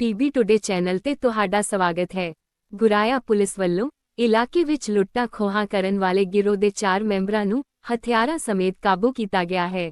PB today channel ਤੇ ਤੁਹਾਡਾ ਸਵਾਗਤ ਹੈ। ਗੁਰਾਇਆ ਪੁਲਿਸ ਵੱਲੋਂ ਇਲਾਕੇ ਵਿੱਚ ਲੁੱਟਾਂ ਖੋਹਾਂ ਕਰਨ ਵਾਲੇ ਗਿਰੋਹ ਦੇ 4 ਮੈਂਬਰਾਂ ਨੂੰ ਹਥਿਆਰਾਂ ਸਮੇਤ ਕਾਬੂ ਕੀਤਾ ਗਿਆ ਹੈ।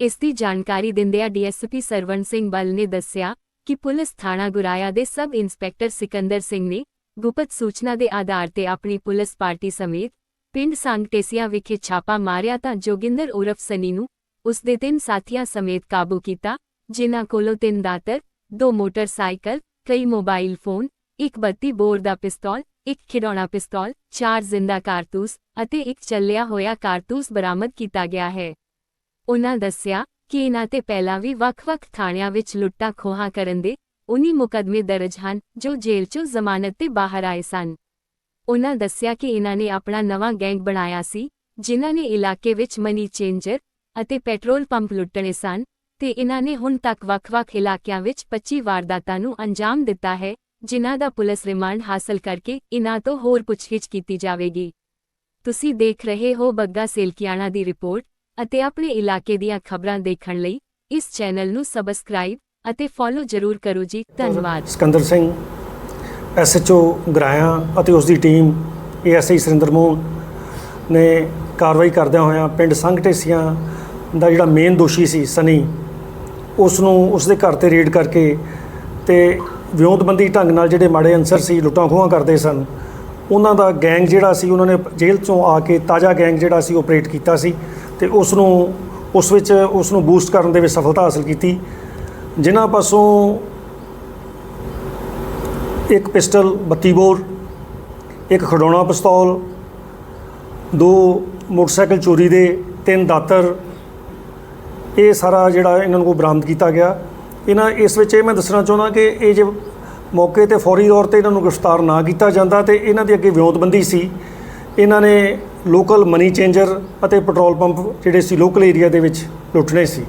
ਇਸ ਦੀ ਜਾਣਕਾਰੀ ਦਿੰਦਿਆਂ ਡੀਐਸਪੀ ਸਰਵਣ ਸਿੰਘ ਬਲ ਨੇ ਦੱਸਿਆ ਕਿ ਪੁਲਿਸ ਥਾਣਾ ਗੁਰਾਇਆ ਦੇ ਸਬ ਇੰਸਪੈਕਟਰ ਸਿਕੰਦਰ ਸਿੰਘ ਨੇ ਗੁਪਤ ਸੂਚਨਾ ਦੇ ਆਧਾਰ ਤੇ ਆਪਣੀ ਪੁਲਿਸ ਪਾਰਟੀ ਸਮੇਤ ਪਿੰਡ ਸੰਗਟੇਸੀਆ ਵਿਖੇ ਛਾਪਾ ਮਾਰਿਆ ਤਾਂ ਜੋਗਿੰਦਰ ਉਰਫ ਸਨੀ ਨੂੰ ਉਸ ਦੇ ਤਿੰਨ ਸਾਥੀਆਂ ਸਮੇਤ ਕਾਬੂ ਕੀਤਾ, ਜਿਨ੍ਹਾਂ ਕੋਲੋਂ ਤਿੰਨ ਦਾਤਰ ਦੋ ਮੋਟਰਸਾਈਕਲ, ਕਈ ਮੋਬਾਈਲ ਫੋਨ, ਇੱਕ 32 ਬੋਰ ਦਾ ਪਿਸਤੌਲ, ਇੱਕ ਖਿਡੌਣਾ ਪਿਸਤੌਲ, ਚਾਰ ਜ਼ਿੰਦਾ ਕਾਰਤੂਸ ਅਤੇ ਇੱਕ ਚੱਲਿਆ ਹੋਇਆ ਕਾਰਤੂਸ ਬਰਾਮਦ ਕੀਤਾ ਗਿਆ ਹੈ। ਉਹਨਾਂ ਦੱਸਿਆ ਕਿ ਇਹਨਾਂ ਤੇ ਪਹਿਲਾਂ ਵੀ ਵੱਖ-ਵੱਖ ਥਾਣਿਆਂ ਵਿੱਚ ਲੁੱਟਾਂ ਖੋਹਾਂ ਕਰਨ ਦੇ 19 ਮੁਕੱਦਮੇ ਦਰਜ ਹਨ ਜੋ ਜੇਲ੍ਹ 'ਚੋਂ ਜ਼ਮਾਨਤ ਤੇ ਬਾਹਰ ਆਏ ਸਨ। ਉਹਨਾਂ ਦੱਸਿਆ ਕਿ ਇਹਨਾਂ ਨੇ ਆਪਣਾ ਨਵਾਂ ਗੈਂਗ ਬਣਾਇਆ ਸੀ, ਜਿਨ੍ਹਾਂ ਨੇ ਇਲਾਕੇ ਵਿੱਚ ਮਨੀ ਚੇਂਜਰ ਅਤੇ ਪੈਟਰੋਲ ਪੰਪ ਲੁੱਟਣੇ ਸਨ ਤੇ ਇਨ੍ਹਾਂ ਨੇ ਹੁਣ ਤੱਕ ਵੱਖ-ਵੱਖ ਇਲਾਕਿਆਂ ਵਿੱਚ 25 ਵਾਰਦਾਤਾਂ ਨੂੰ ਅੰਜਾਮ ਦਿੱਤਾ ਹੈ, ਜਿਨ੍ਹਾਂ ਦਾ ਪੁਲਿਸ ਰਿਮਾਂਡ ਹਾਸਲ ਕਰਕੇ ਇਨ੍ਹਾਂ ਤੋਂ ਹੋਰ ਪੁੱਛਗਿੱਛ ਕੀਤੀ ਜਾਵੇਗੀ। ਤੁਸੀਂ ਦੇਖ ਰਹੇ ਹੋ ਬੱਗਾ ਸੇਲਕੀਆਣਾ ਦੀ ਰਿਪੋਰਟ ਅਤੇ ਆਪਣੇ ਇਲਾਕੇ ਦੀਆਂ ਖਬਰਾਂ ਦੇਖਣ ਲਈ ਇਸ ਚੈਨਲ ਨੂੰ ਸਬਸਕ੍ਰਾਈਬ ਅਤੇ ਫੋਲੋ ਜ਼ਰੂਰ ਕਰੋ ਜੀ, ਧੰਨਵਾਦ। ਸਿਕੰਦਰ ਸਿੰਘ ਐਸਐਚਓ ਗਰਾਇਆ ਅਤੇ ਉਸ ਦੀ ਟੀਮ ਏਐਸਆਈ ਸੁਰਿੰਦਰ ਮੋਹਨ ਨੇ ਕਾਰਵਾਈ ਕਰਦਿਆਂ ਹੋਇਆਂ ਪਿੰਡ ਸੰਘਟੇਸੀਆਂ ਦਾ ਜਿਹੜਾ ਮੇਨ ਦੋਸ਼ੀ ਸੀ, ਸਨੀ ਉਸ ਨੂੰ ਉਸ ਦੇ ਘਰ ਤੇ ਰੇਡ ਕਰਕੇ ਤੇ ਵਿਉਂਤਬੰਦੀ ਢੰਗ ਨਾਲ ਜਿਹੜੇ ਮਾੜੇ ਅਨਸਰ ਸੀ, ਲੁੱਟਾਂ ਖੋਹਾਂ ਕਰਦੇ ਸਨ, ਉਹਨਾਂ ਦਾ ਗੈਂਗ ਜਿਹੜਾ ਸੀ, ਉਹਨਾਂ ਨੇ ਜੇਲ੍ਹ ਚੋਂ ਆ ਕੇ ਤਾਜ਼ਾ ਗੈਂਗ ਜਿਹੜਾ ਸੀ ਆਪਰੇਟ ਕੀਤਾ ਸੀ ਤੇ ਉਸ ਨੂੰ ਉਸ ਵਿੱਚ ਉਸ ਨੂੰ ਬੂਸਟ ਕਰਨ ਦੇ ਵਿੱਚ ਸਫਲਤਾ ਹਾਸਲ ਕੀਤੀ। ਜਿਨ੍ਹਾਂ ਪਾਸੋਂ ਇੱਕ ਪਿਸਟਲ 32 ਬੋਰ, ਇੱਕ ਖਡੌਣਾ ਪਿਸਤੌਲ, ਦੋ ਮੋਟਰਸਾਈਕਲ ਚੋਰੀ ਦੇ, ਤਿੰਨ ਦਾਤਰ ਇਹ ਸਾਰਾ ਜਿਹੜਾ ਇਹਨਾਂ ਨੂੰ ਬਰਾਮਦ ਕੀਤਾ ਗਿਆ। ਇਹਨਾਂ ਇਸ ਵਿੱਚ ਇਹ ਮੈਂ ਦੱਸਣਾ ਚਾਹੁੰਦਾ ਕਿ ਇਹ ਜੇ ਮੌਕੇ ਤੇ ਫੌਰੀ ਤੌਰ ਤੇ ਇਹਨਾਂ ਨੂੰ ਗ੍ਰਿਫਤਾਰ ਨਾ ਕੀਤਾ ਜਾਂਦਾ ਤੇ ਇਹਨਾਂ ਦੀ ਅੱਗੇ ਵਿਉਂਤਬੰਦੀ ਸੀ। ਇਹਨਾਂ ਨੇ ਲੋਕਲ ਮਨੀ ਚੇਂਜਰ ਅਤੇ ਪੈਟਰੋਲ ਪੰਪ ਜਿਹੜੇ ਸੀ ਲੋਕਲ ਏਰੀਆ ਦੇ ਵਿੱਚ ਲੁੱਟਣੇ ਸੀ।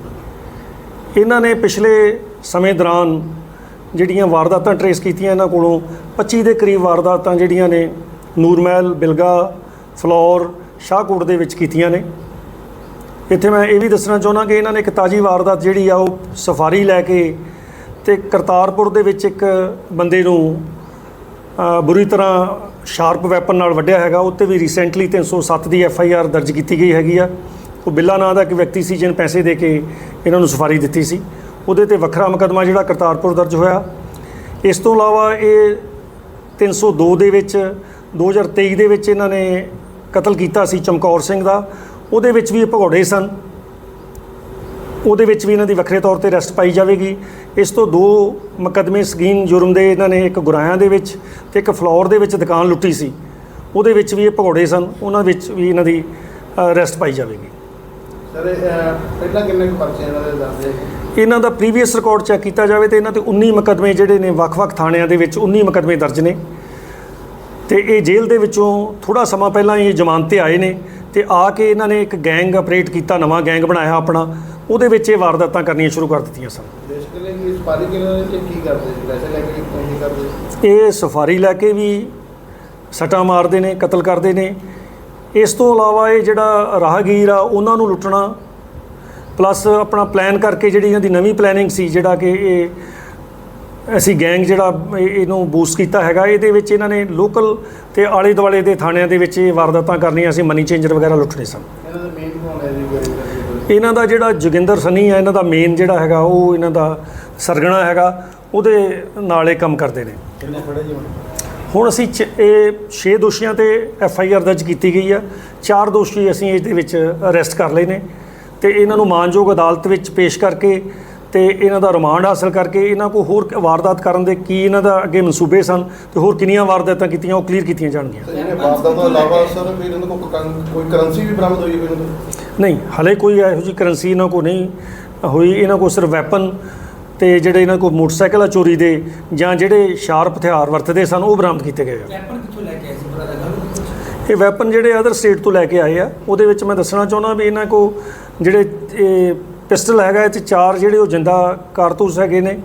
ਇਹਨਾਂ ਨੇ ਪਿਛਲੇ ਸਮੇਂ ਦੌਰਾਨ ਜਿਹੜੀਆਂ ਵਾਰਦਾਤਾਂ ਟਰੇਸ ਕੀਤੀਆਂ ਇਹਨਾਂ ਕੋਲੋਂ 25 ਦੇ ਕਰੀਬ ਵਾਰਦਾਤਾਂ ਜਿਹੜੀਆਂ ਨੇ, ਨੂਰਮਹਿਲ, ਬਿਲਗਾ, ਫਲੌਰ, ਸ਼ਾਹਕੋਟ ਦੇ ਵਿੱਚ ਕੀਤੀਆਂ ਨੇ। ਇੱਥੇ ਮੈਂ ਇਹ ਵੀ ਦੱਸਣਾ ਚਾਹੁੰਦਾ ਕਿ ਇਹਨਾਂ ਨੇ ਇੱਕ ਤਾਜੀ ਵਾਰਦਾਤ ਜਿਹੜੀ ਆ ਉਹ ਸਫਾਰੀ ਲੈ ਕੇ ਤੇ ਕਰਤਾਰਪੁਰ ਦੇ ਵਿੱਚ ਇੱਕ ਬੰਦੇ ਨੂੰ ਬੁਰੀ ਤਰ੍ਹਾਂ ਸ਼ਾਰਪ ਵੈਪਨ ਨਾਲ ਵੱਢਿਆ ਹੈਗਾ। ਉੱਤੇ ਵੀ ਰੀਸੈਂਟਲੀ 307 ਦੀ ਐਫ ਆਈ ਆਰ ਦਰਜ ਕੀਤੀ ਗਈ ਹੈਗੀ ਆ। ਉਹ ਬਿੱਲਾ ਨਾਂ ਦਾ ਇੱਕ ਵਿਅਕਤੀ ਸੀ ਜਿਹਨੇ ਪੈਸੇ ਦੇ ਕੇ ਇਹਨਾਂ ਨੂੰ ਸਫਾਰੀ ਦਿੱਤੀ ਸੀ। ਉਹਦੇ ਤੇ ਵੱਖਰਾ ਮੁਕੱਦਮਾ ਜਿਹੜਾ ਕਰਤਾਰਪੁਰ ਦਰਜ ਹੋਇਆ। ਇਸ ਤੋਂ ਇਲਾਵਾ ਇਹ 302 ਦੇ ਵਿੱਚ 2023 ਦੇ ਵਿੱਚ ਇਹਨਾਂ ਨੇ ਕਤਲ ਕੀਤਾ ਸੀ ਚਮਕੌਰ ਸਿੰਘ ਦਾ। ਉਹਦੇ ਵਿੱਚ ਵੀ ਇਹ ਭਗੌੜੇ ਸਨ। ਉਹਦੇ ਵਿੱਚ ਵੀ ਇਹਨਾਂ ਦੀ ਵੱਖਰੇ ਤੌਰ ਤੇ ਅਰੈਸਟ ਪਾਈ ਜਾਵੇਗੀ। ਇਸ ਤੋਂ ਦੋ ਮੁਕੱਦਮੇ ਸਕੀਨ ਜੁਰਮ ਦੇ ਇਹਨਾਂ ਨੇ ਇੱਕ ਗੁਰਾਇਆਂ ਦੇ ਵਿੱਚ ਤੇ ਇੱਕ ਫਲੋਰ ਦੇ ਵਿੱਚ ਦੁਕਾਨ ਲੁੱਟੀ ਸੀ। ਉਹਦੇ ਵਿੱਚ ਵੀ ਇਹ ਭਗੌੜੇ ਸਨ। ਉਹਨਾਂ ਵਿੱਚ ਵੀ ਇਹਨਾਂ ਦੀ ਅਰੈਸਟ ਪਾਈ ਜਾਵੇਗੀ। ਸਰ ਪਹਿਲਾਂ ਕਿੰਨੇ ਕੁ ਪਰਚੇ ਇਹਨਾਂ ਦੇ ਹੈ ਇਹਨਾਂ ਦਾ ਪ੍ਰੀਵੀਅਸ ਰਿਕਾਰਡ ਚੈੱਕ ਕੀਤਾ ਜਾਵੇ ਤੇ ਇਹਨਾਂ ਤੇ 19 ਮੁਕੱਦਮੇ ਜਿਹੜੇ ਨੇ ਵੱਖ-ਵੱਖ ਥਾਣਿਆਂ ਦੇ ਵਿੱਚ 19 ਮੁਕੱਦਮੇ ਦਰਜ ਨੇ। ਤੇ ਇਹ ਜੇਲ੍ਹ ਦੇ ਵਿੱਚੋਂ ਥੋੜਾ ਸਮਾਂ ਪਹਿਲਾਂ ਇਹ ਜ਼ਮਾਨਤ ਤੇ ਆਏ ਨੇ ਤੇ ਆ ਕੇ ਇਹਨਾਂ ਨੇ ਇੱਕ ਗੈਂਗ ਆਪਰੇਟ ਕੀਤਾ ਨਵਾਂ ਗੈਂਗ ਬਣਾਇਆ ਆਪਣਾ। ਉਹਦੇ ਵਿੱਚ ਇਹ ਵਾਰਦਾਤਾਂ ਕਰਨੀਆਂ ਸ਼ੁਰੂ ਕਰ ਦਿੱਤੀਆਂ ਸਨ। ਇਹ ਸਫਾਰੀ ਲੈ ਕੇ ਵੀ ਸੱਟਾਂ ਮਾਰਦੇ ਨੇ ਕਤਲ ਕਰਦੇ ਨੇ। ਇਸ ਤੋਂ ਇਲਾਵਾ ਇਹ ਜਿਹੜਾ ਰਾਹਗੀਰ ਆ ਉਹਨਾਂ ਨੂੰ ਲੁੱਟਣਾ ਪਲੱਸ ਆਪਣਾ ਪਲਾਨ ਕਰਕੇ ਜਿਹੜੀ ਇਹਨਾਂ ਦੀ ਨਵੀਂ ਪਲੈਨਿੰਗ ਸੀ ਜਿਹੜਾ ਕਿ ਇਹ ਅਸੀਂ ਗੈਂਗ ਜਿਹੜਾ ਇਹ- ਇਹਨੂੰ ਬੂਸਟ ਕੀਤਾ ਹੈਗਾ ਇਹਦੇ ਵਿੱਚ ਇਹਨਾਂ ਨੇ ਲੋਕਲ ਤੇ ਆਲੇ ਦੁਆਲੇ ਦੇ ਥਾਣਿਆਂ ਦੇ ਵਿੱਚ ਇਹ ਵਾਰਦਾਤਾਂ ਕਰਨੀਆਂ ਸੀ ਮਨੀ ਚੇਂਜਰ ਵਗੈਰਾ ਲੁੱਟਣੇ ਸਨ। ਇਹਨਾਂ ਦਾ ਜਿਹੜਾ ਜੋਗਿੰਦਰ ਸਨੀ ਹੈ ਇਹਨਾਂ ਦਾ ਮੇਨ ਜਿਹੜਾ ਹੈਗਾ ਉਹ ਇਹਨਾਂ ਦਾ ਸਰਗਣਾ ਹੈਗਾ ਉਹਦੇ ਨਾਲ ਇਹ ਕੰਮ ਕਰਦੇ ਨੇ। ਹੁਣ? ਅਸੀਂ ਇਹ 6 ਦੋਸ਼ੀਆਂ ਤੇ ਐਫ ਆਈ ਆਰ ਦਰਜ ਕੀਤੀ ਗਈ ਆ। ਚਾਰ ਦੋਸ਼ੀ ਅਸੀਂ ਇਸ ਦੇ ਵਿੱਚ ਅਰੈਸਟ ਕਰ ਲਏ ਨੇ। ਤੇ ਇਹਨਾਂ ਨੂੰ ਮਾਨਯੋਗ ਅਦਾਲਤ ਵਿੱਚ ਪੇਸ਼ ਕਰਕੇ ਤੇ ਇਹਨਾਂ ਦਾ ਰਿਮਾਂਡ ਹਾਸਲ ਕਰਕੇ ਇਹਨਾਂ ਕੋ ਹੋਰ ਵਾਰਦਾਤ ਕਰਨ ਦੇ ਕੀ ਇਹਨਾਂ ਦਾ ਅੱਗੇ ਮਨਸੂਬੇ ਸਨ ਤੇ ਹੋਰ ਕਿੰਨੀਆਂ ਵਾਰਦਾਤਾਂ ਕੀਤੀਆਂ ਉਹ ਕਲੀਅਰ ਕੀਤੀਆਂ ਜਾਣਗੀਆਂ? ਤੇ ਇਹਨੇ ਵਾਰਦਾਤ ਤੋਂ ਇਲਾਵਾ ਸਰ ਫਿਰ ਇਹਨਾਂ ਕੋਲ ਕੋਈ- ਕਰੰਸੀ ਵੀ ਬਰਾਮਦ ਹੋਈ ਹੋਈ ਇਹਨਾਂ ਤੋਂ ਨਹੀਂ ਹਲੇ ਕੋਈ ਇਹੋ ਜਿਹੀ ਕਰੰਸੀ ਇਹਨਾਂ ਕੋ ਨਹੀਂ ਹੋਈ। ਇਹਨਾਂ ਕੋ ਸਿਰਫ ਵੈਪਨ ਤੇ ਜਿਹੜੇ ਇਹਨਾਂ ਕੋ ਮੋਟਰਸਾਈਕਲ ਆ ਚੋਰੀ ਦੇ ਜਾਂ ਜਿਹੜੇ ਸ਼ਾਰਪ ਹਥਿਆਰ ਵਰਤਦੇ ਸਨ ਉਹ ਬਰਾਮਦ ਕੀਤੇ ਗਏ ਆ। ਵੈਪਨ ਕਿੱਥੋਂ ਲੈ ਕੇ ਆਏ ਸੀ? ਪਤਾ ਲੱਗਾ ਵੀ ਇਹ ਵੈਪਨ ਜਿਹੜੇ ਅਦਰ ਸਟੇਟ ਤੋਂ ਲੈ ਕੇ ਆਏ ਆ ਉਹਦੇ ਵਿੱਚ ਮੈਂ ਦੱਸਣਾ ਚਾਹੁੰਦਾ ਵੀ ਇਹਨਾਂ ਕੋ ਜਿਹੜੇ ਇਹ ਪਿਸਟਲ ਹੈਗਾ ਇਹ 'ਚ ਚਾਰ ਜਿਹੜੇ ਉਹ ਜਿੰਦਾ ਕਾਰਤੂਸ ਹੈਗੇ ਨੇ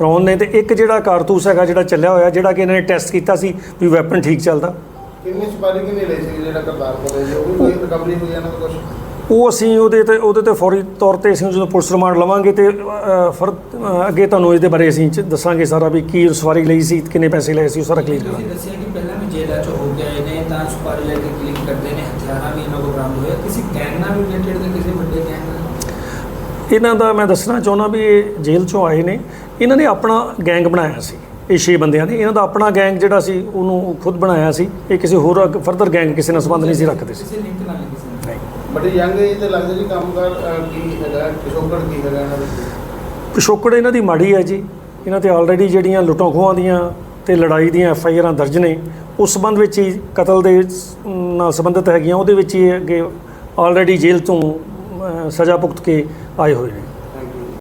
ਰੌਨ ਨੇ ਤੇ ਇੱਕ ਜਿਹੜਾ ਕਾਰਤੂਸ ਹੈਗਾ ਜਿਹੜਾ ਚੱਲਿਆ ਹੋਇਆ ਜਿਹੜਾ ਕਿ ਇਹਨਾਂ ਨੇ ਟੈਸਟ ਕੀਤਾ ਸੀ ਵੀ ਵੈਪਨ ਠੀਕ ਚੱਲਦਾ। ਕਿੰਨੇ ਸਪਾਰੀ ਕਿੰਨੇ ਲਏ ਸੀ ਜਿਹੜਾ ਕਰਤਾਰਪੁਰ ਦੇ ਜੀ ਉਹ ਵੀ ਕੋਈ ਰਿਕਵਰੀ ਹੋਈ ਇਹਨਾਂ ਤੋਂ ਕੁਝ ਉਹ ਅਸੀਂ ਉਹਦੇ ਤੇ ਉਹਦੇ ਤੇ ਫੌਰੀ ਤੌਰ ਤੇ ਅਸੀਂ ਜਦੋਂ ਪੁਲਿਸ ਰਿਮਾਂਡ ਲਵਾਂਗੇ ਤੇ ਅ, ਫਿਰ ਅੱਗੇ ਤੁਹਾਨੂੰ ਇਹਦੇ ਬਾਰੇ ਅਸੀਂ ਚ- ਦੱਸਾਂਗੇ ਸਾਰਾ ਵੀ ਕੀ ਸਵਾਰੀ ਲਈ ਸੀ ਕਿੰਨੇ ਪੈਸੇ ਲਏ ਸੀ ਉਹ ਸਾਰਾ ਕਲੀਅਰ ਕਰਾਂਗੇ। ਦੱਸਿਆ ਕਿ ਪਹਿਲਾਂ ਵੀ ਜੇਲ੍ਹਾਂ ਚ ਹੋ ਕੇ ਆਏ ਨੇ ਤਾਂ ਸੁਪਾਰੀ ਲੈ ਕੇ ਕਲਿੱਕ ਕਰਦੇ ਨੇ ਹਥਿਆਰਾਂ ਵੀ ਇਹਨਾਂ ਕੋਲ ਬਰਾਮਦ ਹੋਇਆ ਕਿਸੇ ਗੈਂਗ ਨਾਲ ਵੀ ਰਿਲੇਟਡ ਤੇ ਕਿਸੇ ਵੱਡੇ ਗੈਂਗ ਨਾਲ ਇਹਨਾਂ ਦਾ ਮੈਂ ਦੱਸਣਾ ਚਾਹੁੰਦਾ ਵੀ ਇਹ ਜੇਲ੍ਹ ਚੋਂ ਆਏ ਨੇ। ਇਹਨਾਂ ਨੇ ਆਪਣਾ ਗੈਂਗ ਬਣਾਇਆ ਸੀ ਇਹ ਛੇ ਬੰਦਿਆਂ ਨੇ। ਇਹਨਾਂ ਦਾ ਆਪਣਾ ਗੈਂਗ ਜਿਹੜਾ ਸੀ ਉਹਨੂੰ ਖੁਦ ਬਣਾਇਆ ਸੀ। ਇਹ ਕਿਸੇ ਹੋਰ ਫਰਦਰ ਗੈਂਗ ਕਿਸੇ ਨਾਲ ਸੰਬੰਧ ਨਹੀਂ ਸੀ ਰੱਖਦੇ ਸੀ। ਬੜੀ ਯੰਗ ਏਜ ਤੇ ਲੱਗਦਾ ਜੀ ਕੰਮਕਾਰ ਕੀ ਹੈਗਾ ਪਿਛੋਕੜ ਕੀ ਹੈਗਾ ਇਹਨਾਂ ਦਾ ਪਿਛੋਕੜ ਇਹਨਾਂ ਦੀ ਮਾੜੀ ਹੈ ਜੀ। ਇਹਨਾਂ ਤੇ ਆਲਰੇਡੀ ਜਿਹੜੀਆਂ ਲੁੱਟਾਂ ਖੋਹਾਂ ਦੀਆਂ ਤੇ ਲੜਾਈ ਦੀਆਂ ਐਫ ਆਈ ਆਰਾਂ ਦਰਜ ਨੇ ਉਸ ਸੰਬੰਧ ਵਿੱਚ ਹੀ ਕਤਲ ਦੇ ਨਾਲ ਸੰਬੰਧਿਤ ਹੈਗੀਆਂ। ਉਹਦੇ ਵਿੱਚ ਹੀ ਇਹ ਅੱਗੇ ਆਲਰੇਡੀ ਜੇਲ੍ਹ ਤੋਂ ਸਜ਼ਾ ਭੁਗਤ ਕੇ ਆਏ ਹੋਏ ਨੇ।